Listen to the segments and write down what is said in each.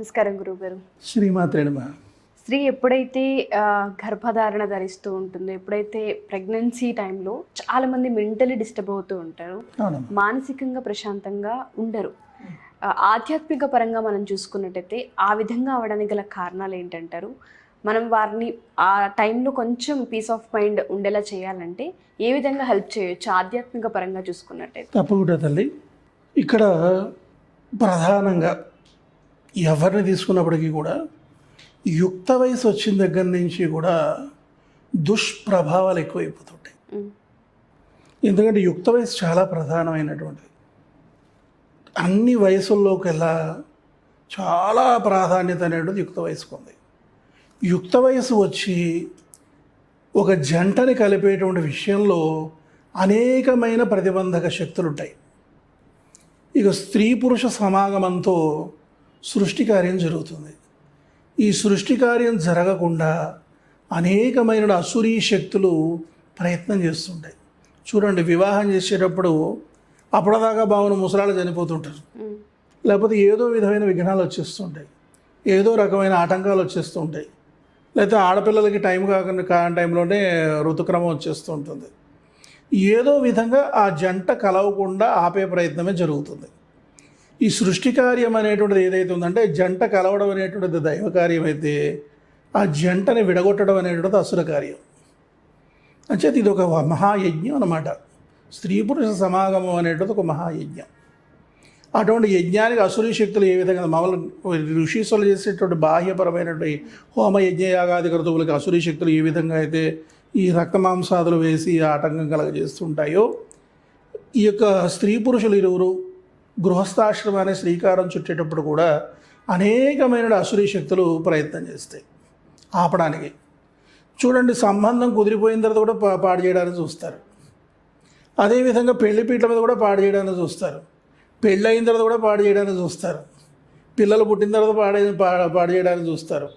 నమస్కారం గురుగారు శ్రీమాత్రే నమ. స్త్రీ ఎప్పుడైతే గర్భధారణ ధరిస్తూ ఉంటుందో ఎప్పుడైతే ప్రెగ్నెన్సీ టైంలో చాలా మంది మెంటలీ డిస్టర్బ్ అవుతూ ఉంటారు మానసికంగా ప్రశాంతంగా ఉండరు. ఆధ్యాత్మిక పరంగా మనం చూసుకున్నట్టయితే ఆ విధంగా అవడానికి గల కారణాలు ఏంటంటారు? మనం వారిని ఆ టైంలో కొంచెం పీస్ ఆఫ్ మైండ్ ఉండేలా చేయాలంటే ఏ విధంగా హెల్ప్ చేయొచ్చు? ఆధ్యాత్మిక పరంగా చూసుకున్నట్టయితే. తప్పకుండా తల్లి. ఇక్కడ ప్రధానంగా ఎవరిని తీసుకున్నప్పటికీ కూడా యుక్త వయసు వచ్చిన దగ్గర నుంచి కూడా దుష్ప్రభావాలు ఎక్కువైపోతుంటాయి. ఎందుకంటే యుక్త వయసు చాలా ప్రధానమైనటువంటిది. అన్ని వయసుల్లోకెల్లా చాలా ప్రాధాన్యత అనేటువంటిది యుక్త వయసుకు ఉంది. యుక్త వయసు వచ్చి ఒక జంటని కలిపేటువంటి విషయంలో అనేకమైన ప్రతిబంధక శక్తులు ఉంటాయి ఇక స్త్రీ పురుష సమాగమంతో సృష్టి కార్యం జరుగుతుంది. ఈ సృష్టి కార్యం జరగకుండా అనేకమైన అసురీ శక్తులు ప్రయత్నం చేస్తుంటాయి. చూడండి వివాహం చేసేటప్పుడు అప్పటిదాకా బాగున్న ముసలాళ్ళు చనిపోతుంటారు. లేకపోతే ఏదో విధమైన విఘ్నాలు వచ్చేస్తుంటాయి. ఏదో రకమైన ఆటంకాలు వచ్చేస్తూ ఉంటాయి లేకపోతే ఆడపిల్లలకి టైం కాకుండా కా టైంలోనే ఋతుక్రమం వచ్చేస్తూ ఉంటుంది ఏదో విధంగా ఆ జంట కలవకుండా ఆపే ప్రయత్నమే జరుగుతుంది. ఈ సృష్టి కార్యం అనేటువంటిది ఏదైతే ఉందంటే జంట కలవడం అనేటువంటిది దైవ కార్యం అయితే ఆ జంటని విడగొట్టడం అనేటువంటిది అసుర కార్యం. అంచేత ఇది ఒక మహాయజ్ఞం అనమాట స్త్రీ పురుష సమాగమం అనేటువంటిది ఒక మహాయజ్ఞం. అటువంటి యజ్ఞానికి అసురీ శక్తులు ఏ విధంగా మామూలు ఋషీశ్వరులు చేసేటువంటి బాహ్యపరమైనటువంటి హోమ యజ్ఞ యాగాది క్రతువులకి అసురీ శక్తులు ఏ విధంగా అయితే ఈ రక్తమాంసాదులు వేసి ఆటంకం కలగజేస్తుంటాయో ఈ యొక్క స్త్రీ పురుషులు ఇరువురు గృహస్థాశ్రమాన్ని శ్రీకారం చుట్టేటప్పుడు కూడా అనేకమైన అసురీ శక్తులు ప్రయత్నం చేస్తాయి. ఆపడానికి. చూడండి సంబంధం కుదిరిపోయిన తర్వాత కూడా పా- పాడు చేయడానికి చూస్తారు. అదేవిధంగా పెళ్ళి పీటల మీద కూడా పాడు చేయడానికి చూస్తారు. పెళ్ళి అయిన తర్వాత కూడా పాడు చేయడానికి చూస్తారు. పిల్లలు పుట్టిన తర్వాత పాడే పా- పాడు చేయడానికి చూస్తారు.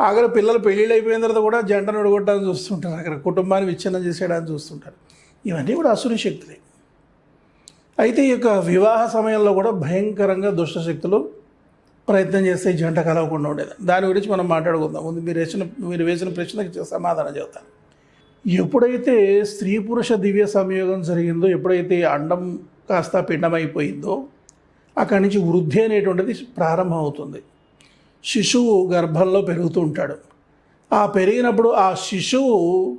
అక్కడ పిల్లలు పెళ్ళిళ్ళు అయిపోయిన తర్వాత కూడా జంటను ఒడగొట్టడానికి చూస్తుంటారు. అక్కడ కుటుంబాన్ని విచ్ఛిన్నం చేసేయడానికి చూస్తుంటారు. ఇవన్నీ కూడా అసురి శక్తులే. అయితే ఈ యొక్క వివాహ సమయంలో కూడా భయంకరంగా దుష్ట శక్తులు ప్రయత్నం చేస్తే జంట కలవకుండా ఉండేది. దాని గురించి మనం మాట్లాడుకుందాం. ముందు మీరు వేసిన మీరు వేసిన ప్రశ్నకి సమాధానం చెబుతాను. ఎప్పుడైతే స్త్రీ పురుష దివ్య సంయోగం జరిగిందో ఎప్పుడైతే అండం కాస్త పిండమైపోయిందో అక్కడి నుంచి వృద్ధి అనేటువంటిది ప్రారంభం అవుతుంది శిశువు గర్భంలో పెరుగుతూ ఉంటాడు. ఆ పెరిగినప్పుడు ఆ శిశువు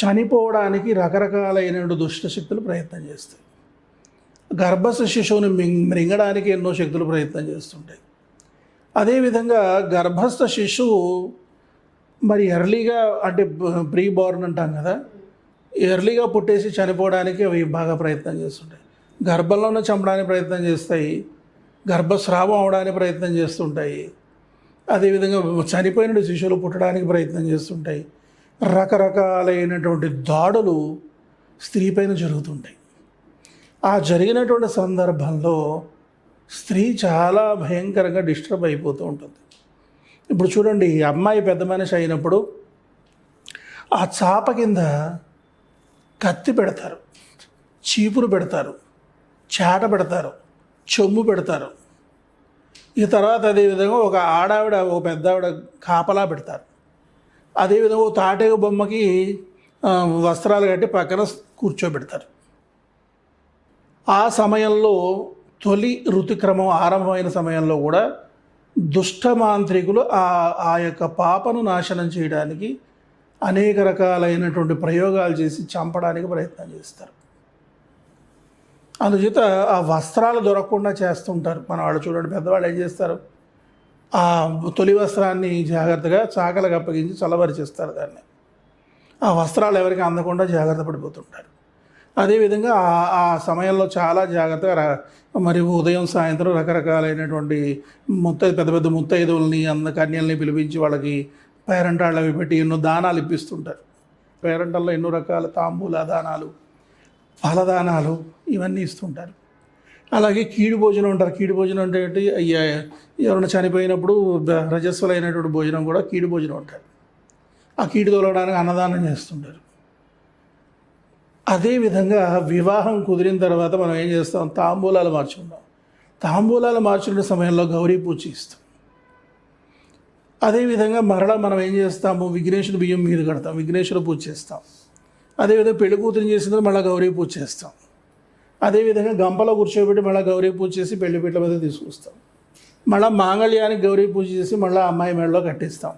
చనిపోవడానికి రకరకాలైన దుష్ట శక్తులు ప్రయత్నం చేస్తాయి. గర్భస్థ శిశువుని మింగ్ మృంగడానికి ఎన్నో శక్తులు ప్రయత్నం చేస్తుంటాయి. అదేవిధంగా గర్భస్థ శిశువు మరి ఎర్లీగా అంటే ప్రీ బోర్న్ అంటాం కదా ఎర్లీగా పుట్టేసి చనిపోవడానికి అవి బాగా ప్రయత్నం చేస్తుంటాయి. గర్భంలోనే చంపడానికి ప్రయత్నం చేస్తాయి గర్భస్రావం అవడానికి ప్రయత్నం చేస్తుంటాయి. అదేవిధంగా చనిపోయిన శిశువులు పుట్టడానికి ప్రయత్నం చేస్తుంటాయి. రకరకాలైనటువంటి దాడులు స్త్రీపైన జరుగుతుంటాయి. ఆ జరిగినటువంటి సందర్భంలో స్త్రీ చాలా భయంకరంగా డిస్టర్బ్ అయిపోతూ ఉంటుంది. ఇప్పుడు చూడండి అమ్మాయి పెద్ద మనిషి అయినప్పుడు ఆ చాప కింద కత్తి పెడతారు చీపురు పెడతారు చాట పెడతారు చెమ్ము పెడతారు. ఈ తర్వాత అదేవిధంగా ఒక ఆడావిడ ఒక పెద్ద ఆవిడ కాపలా పెడతారు. అదేవిధంగా ఓ తాటేగ బొమ్మకి వస్త్రాలు కట్టి పక్కన కూర్చోబెడతారు. ఆ సమయంలో తొలి ఋతుక్రమం ఆరంభమైన సమయంలో కూడా దుష్ట మాంత్రికులు ఆ ఆ యొక్క పాపను నాశనం చేయడానికి అనేక రకాలైనటువంటి ప్రయోగాలు చేసి చంపడానికి ప్రయత్నం చేస్తారు. అందుచేత ఆ వస్త్రాలు దొరకకుండా చేస్తుంటారు. మన వాళ్ళు చూడండి పెద్దవాళ్ళు ఏం చేస్తారు? ఆ తొలి వస్త్రాన్ని జాగ్రత్తగా చాకలకు అప్పగించి చల్లబరిచేస్తారు దాన్ని. ఆ వస్త్రాలు ఎవరికి అందకుండా జాగ్రత్త పడిపోతుంటారు. అదేవిధంగా ఆ- సమయంలో చాలా జాగ్రత్తగా మరి ఉదయం సాయంత్రం రకరకాలైనటువంటి ముత్తై పెద్ద పెద్ద ముత్తైదువుల్ని అన్న కన్యల్ని పిలిపించి వాళ్ళకి పేరెంటాళ్ళు అవి పెట్టి ఎన్నో దానాలు ఇప్పిస్తుంటారు. పేరంటల్లో ఎన్నో రకాల తాంబూల దానాలు ఫలదానాలు ఇవన్నీ ఇస్తుంటారు. అలాగే కీడు భోజనం అంటారు. కీడు భోజనం అంటే ఏంటి? అయ్య, ఎవరైనా చనిపోయినప్పుడు రజస్వలైనటువంటి భోజనం కూడా కీడు భోజనం అంటారు. ఆ కీడు తొలగడానికి అన్నదానం చేస్తుంటారు. అదేవిధంగా వివాహం కుదిరిన తర్వాత మనం ఏం చేస్తాం? తాంబూలాలు మార్చుకుంటాం తాంబూలాలు మార్చుకునే సమయంలో గౌరీ పూజ ఇస్తాం అదేవిధంగా మరలా మనం ఏం చేస్తాము? విఘ్నేశ్వర బియ్యం మీద కడతాం. విఘ్నేశ్వర పూజ చేస్తాం. అదేవిధంగా పెళ్ళి కూతురు చేసిన మళ్ళీ గౌరీ పూజ చేస్తాం. అదేవిధంగా గంపలో కూర్చోబెట్టి మళ్ళీ గౌరీ పూజ చేసి పెళ్ళి పీటల మీద తీసుకొస్తాం. మళ్ళీ మాంగళ్యానికి గౌరీ పూజ చేసి మళ్ళీ అమ్మాయి మెడలో కట్టిస్తాం.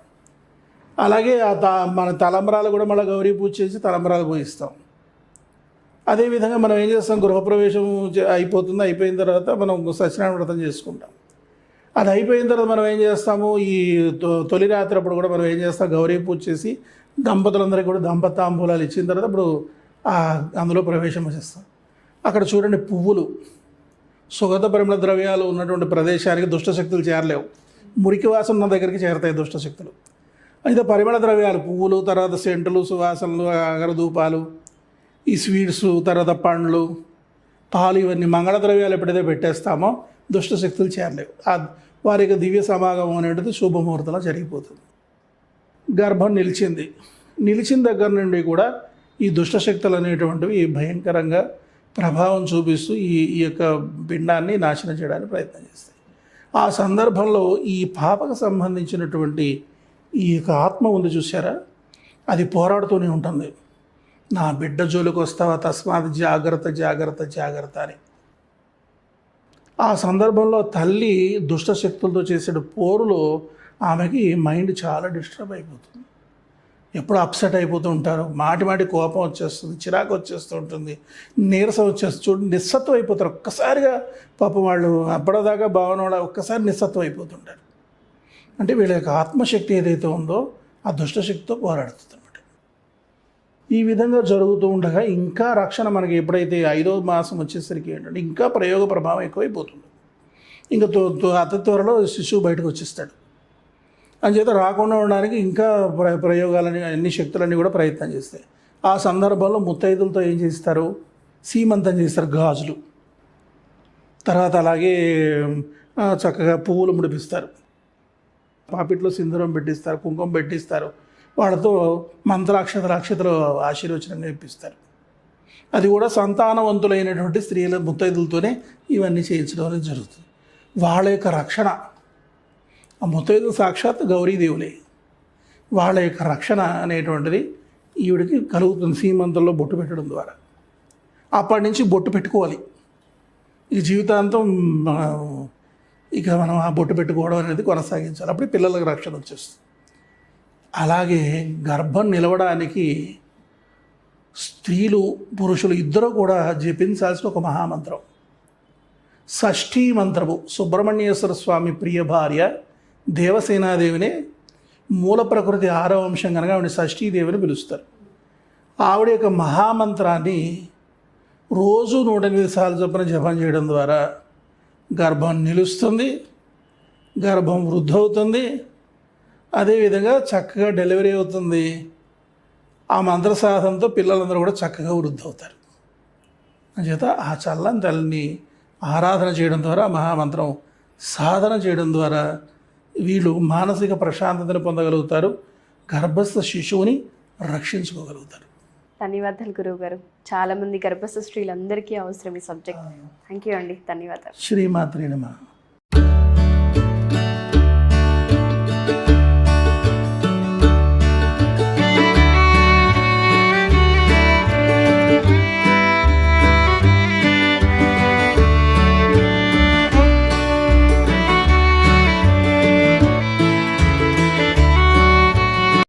అలాగే ఆ మన తలంబరాలు కూడా మళ్ళీ గౌరీ పూజ చేసి తలంబరాలు పూజిస్తాం అదేవిధంగా మనం ఏం చేస్తాం? గృహప్రవేశం అయిపోతుంది. అయిపోయిన తర్వాత మనం సత్యనారాయణ వ్రతం చేసుకుంటాం. అది అయిపోయిన తర్వాత మనం ఏం చేస్తాము? ఈ తొలి రాత్రి అప్పుడు కూడా మనం ఏం చేస్తాం? గౌరీ పూజ చేసి దంపతులందరికీ కూడా దంపతాంబూలాలు ఇచ్చిన తర్వాత ఇప్పుడు అందులో ప్రవేశం చేస్తాం. అక్కడ చూడండి పువ్వులు. సుగంధ పరిమళ ద్రవ్యాలు ఉన్నటువంటి ప్రదేశానికి దుష్టశక్తులు చేరలేవు. మురికి వాసన ఉన్న దగ్గరికి చేరతాయి దుష్టశక్తులు అయితే పరిమళ ద్రవ్యాలు పువ్వులు తర్వాత సెంటులు సువాసనలు అగరధూపాలు ఈ స్వీట్స్ తర్వాత పండ్లు పాలు ఇవన్నీ మంగళ ద్రవ్యాలు ఎప్పుడైతే పెట్టేస్తామో దుష్టశక్తులు చేరలేవు. ఆ వారి యొక్క దివ్య సమాగమం అనేది శుభముహూర్తంలో జరిగిపోతుంది. గర్భం నిలిచింది. నిలిచిన దగ్గర నుండి కూడా ఈ దుష్టశక్తులు అనేటువంటివి భయంకరంగా ప్రభావం చూపిస్తూ ఈ ఈ యొక్క పిండాన్ని నాశనం చేయడానికి ప్రయత్నం చేస్తాయి. ఆ సందర్భంలో ఈ పాపకు సంబంధించినటువంటి ఈ యొక్క ఆత్మ ఉంది చూసారా అది పోరాడుతూనే ఉంటుంది. నా బిడ్డ జోలికి వస్తావా తస్మాత్ జాగ్రత్త జాగ్రత్త జాగ్రత్త అని. ఆ సందర్భంలో తల్లి దుష్ట శక్తులతో చేసిన పోరులో ఆమెకి మైండ్ చాలా డిస్టర్బ్ అయిపోతుంది. ఎప్పుడు అప్సెట్ అయిపోతూ ఉంటారు. మాటి మాటి కోపం వచ్చేస్తుంది చిరాకు వచ్చేస్తూ ఉంటుంది నీరసం వచ్చేస్తుంది. చూడు నిస్సత్వం అయిపోతారు. ఒక్కసారిగా పాపం వాళ్ళు అప్పటిదాకా భావన వాళ్ళు ఒక్కసారి నిస్సత్వం అయిపోతుంటారు అంటే వీళ్ళ యొక్క ఆత్మశక్తి ఏదైతే ఉందో ఆ దుష్టశక్తితో పోరాడుతుంది. ఈ విధంగా జరుగుతూ ఉండగా ఇంకా రక్షణ మనకి ఎప్పుడైతే ఐదో మాసం వచ్చేసరికి ఏంటంటే ఇంకా ప్రయోగ ప్రభావం ఎక్కువైపోతుంది. ఇంకా తో అతి త్వరలో శిశువు బయటకు వచ్చేస్తాడు. అంచేత రాకుండా ఉండడానికి ఇంకా ప్ర ప్రయోగాలని అన్ని శక్తులన్నీ కూడా ప్రయత్నం చేస్తాయి ఆ సందర్భంలో ముత్తైదులతో ఏం చేస్తారు? సీమంతం చేస్తారు గాజులు. తర్వాత అలాగే చక్కగా పువ్వులు ముడిపిస్తారు. పాపిట్లో సింధూరం పెట్టిస్తారు కుంకుమ పెట్టిస్తారు. వాళ్ళతో మంత్రాక్షత రాక్షతలు ఆశీర్వచనంగా ఇప్పిస్తారు. అది కూడా సంతానవంతులైనటువంటి స్త్రీల ముత్తైదులతోనే ఇవన్నీ చేయించడం అనేది జరుగుతుంది. వాళ్ళ యొక్క రక్షణ ఆ ముత్తైదు సాక్షాత్ గౌరీదేవులే. వాళ్ళ యొక్క రక్షణ అనేటువంటిది ఈవిడికి కలుగుతుంది సీమంతంలో బొట్టు పెట్టడం ద్వారా. అప్పటి నుంచి బొట్టు పెట్టుకోవాలి. ఈ జీవితాంతం ఇక మనం ఆ బొట్టు పెట్టుకోవడం అనేది కొనసాగించాలి. అప్పుడు పిల్లలకు రక్షణ వచ్చేస్తుంది. అలాగే గర్భం నిలవడానికి స్త్రీలు పురుషులు ఇద్దరూ కూడా జపించాల్సిన ఒక మహామంత్రం. షష్ఠీ మంత్రము సుబ్రహ్మణ్యేశ్వర స్వామి ప్రియ భార్య దేవసేనాదేవిని మూల ప్రకృతి ఆరవ అంశం కనుక ఆవిడ షష్ఠీదేవిని పిలుస్తారు. ఆవిడ యొక్క మహామంత్రాన్ని రోజు నూట ఎనిమిది సార్లు చొప్పున జపం చేయడం ద్వారా గర్భం నిలుస్తుంది గర్భం వృద్ధవుతుంది అదేవిధంగా చక్కగా డెలివరీ అవుతుంది. ఆ మంత్ర సాధనతో పిల్లలందరూ కూడా చక్కగా వృద్ధి అవుతారు అంచేత ఆ చల్లని తల్లిని ఆరాధన చేయడం ద్వారా మహామంత్రం సాధన చేయడం ద్వారా వీళ్ళు మానసిక ప్రశాంతతను పొందగలుగుతారు. గర్భస్థ శిశువుని రక్షించుకోగలుగుతారు. ధన్యవాదాలు గురువు గారు చాలా మంది గర్భస్థ స్త్రీలందరికీ అవసరం ఈ సబ్జెక్ట్. థ్యాంక్ యూ అండి. ధన్యవాదాలు. శ్రీమాత్రి నమ.